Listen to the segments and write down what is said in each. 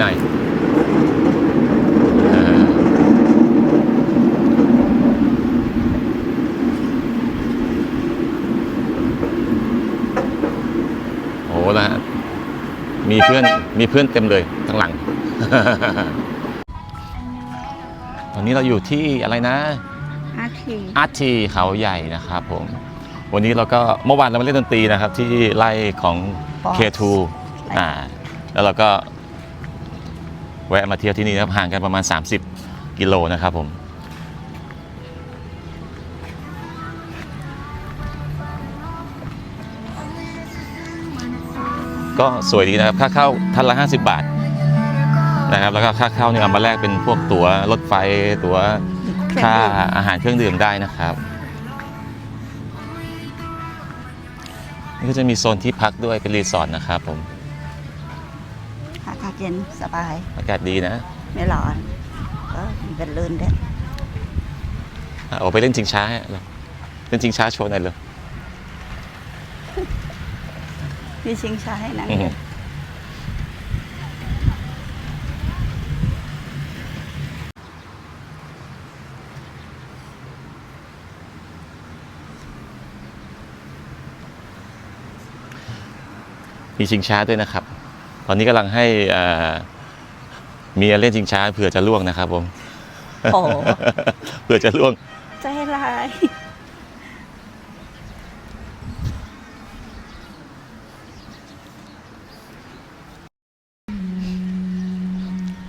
หน่อยเออโอ้โหนะฮะมีเพื่อนมีเพื่อนเต็มเลยข้างหลัง ตอนนี้เราอยู่ที่อะไรนะ อาทีอาร์ทีเขาใหญ่นะครับผม วันนี้เราก็เมื่อวานเรามาเล่นดนตรีนะครับ ที่ไล่ของ K2 อ่า แล้วเราก็ แวะมาเที่ยวที่นี่นะครับห่างกันประมาณ 30 กิโลนะครับผมก็สวยดีนะครับ ค่าเข้าท่านละ 50 บาทนะครับ แล้วก็ค่าเข้าเนี่ยเอามาแลกเป็นพวกตั๋วรถไฟตั๋วค่าอาหารเครื่องดื่มได้นะครับ นี่ก็จะมีโซนที่พักด้วยเป็นรีสอร์ทนะครับผม เย็นสบาย อากาศดีนะ ไม่ร้อนก็มีเป็นลื่นด้วยอะออกไปเล่นชิงช้าเหรอเล่นชิงช้าโชว์หน่อยเลยมีชิงช้าให้นั่งอือฮึด้วยมีชิงช้าด้วยนะครับ ตอนนี้กำลังให้อ่าเมียเล่นชิงช้าเผื่อจะล่วงนะครับผมโอ้โหเผื่อจะล่วงใจร้าย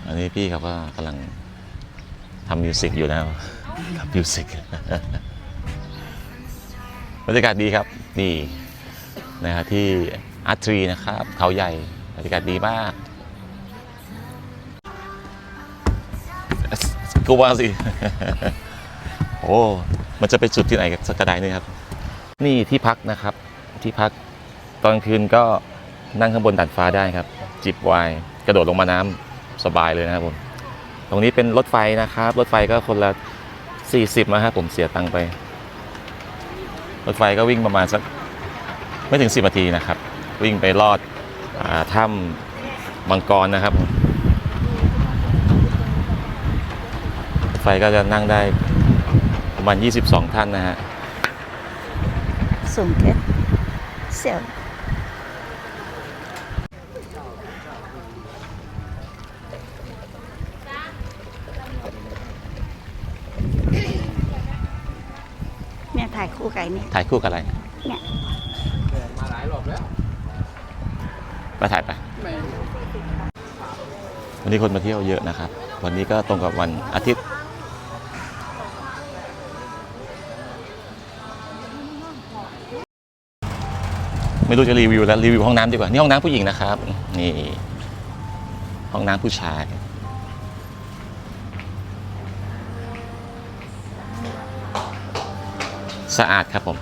อันนี้พี่เขาก็กำลังทำมิวสิกอยู่นะครับทำมิวสิกบรรยากาศดีครับ นี่นะครับที่อาร์ทรีนะครับ เขาใหญ่ บรรยากาศดีมากก็ว่าสิ โอ้ มันจะไปจุดที่ไหนกันสักกระไดนี่ครับ นี่ที่พักนะครับ ที่พักตอนคืนก็นั่งข้างบนดาดฟ้าได้ครับ จิบไวน์กระโดดลงมาน้ำสบายเลยนะครับผม ตรงนี้เป็นรถไฟนะครับ รถไฟก็คนละ 40นะครับผมเสียตังค์ไป รถไฟก็วิ่งประมาณสักไม่ถึง 10นาทีนะครับ วิ่งไปลอด ถ้ำมังกรนะครับรถไฟก็จะนั่งได้ประมาณ 22 ท่านนะฮะสูงเกินเสียวเนี่ยถ่ายคู่ไก่นี่ถ่ายคู่กับอะไร เนี่ยมาหลายรอบแล้ว มาถ่ายไปวันนี้คนมาเที่ยวเยอะนะครับ วันนี้ก็ตรงกับวันอาทิตย์ ไม่รู้จะรีวิวแล้ว รีวิวห้องน้ำดีกว่า นี่ห้องน้ำผู้หญิงนะครับ นี่ ห้องน้ำผู้ชายสะอาดครับผม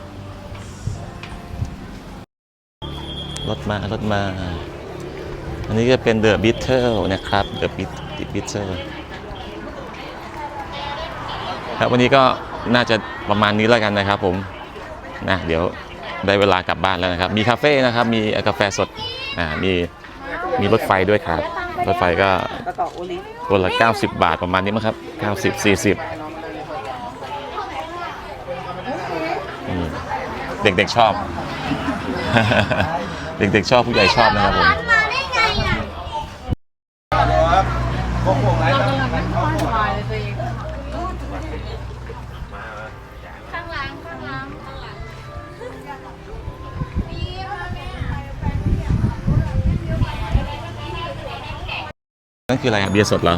รถมารถมา อันนี้ก็เป็นเดอะบิทเทิลนะครับเดอะบิทบิทเทิลครับวันนี้ก็น่าจะประมาณนี้แล้วกันนะครับผมนะเดี๋ยวได้เวลากลับบ้านแล้วนะครับ มีคาเฟ่นะครับ มีกาแฟสดอ่ามีมีรถไฟด้วยครับ รถไฟก็กระต่อโอลิฟคนละ 90 บาทประมาณนี้มั้งครับ 90 40 เด็กๆชอบ เด็กๆชอบผู้ใหญ่ชอบนะครับผมข้างหลังข้างหลังข้างหลังนั่นคืออะไรอะเบียร์สดเหรอ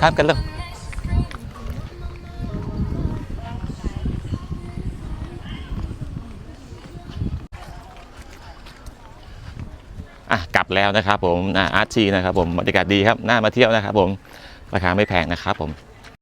ข้ามกันเลยอะกลับแล้วนะครับผมอาร์ทีนะครับผมบรรยากาศดีครับน่ามาเที่ยวนะครับผมราคาไม่แพงนะครับผม